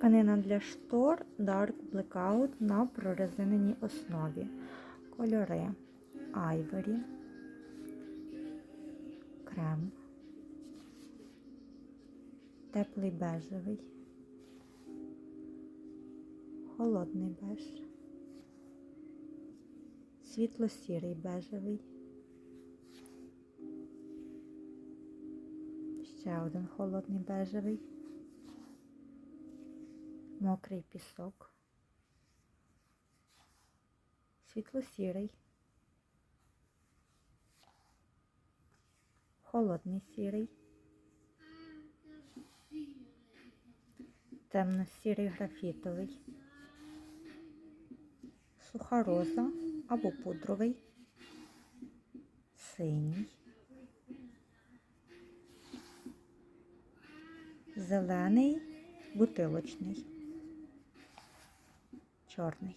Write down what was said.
Тканина для штор Dark Blackout на прорезиненій основі. Кольори Ivory, крем, теплий бежевий, холодний беж, світло-сірий бежевий, ще один холодний бежевий, мокрий пісок, світло-сірий, холодний сірий, темно-сірий графітовий, суха роза або пудровий, синій, зелений, бутилочний, чорний.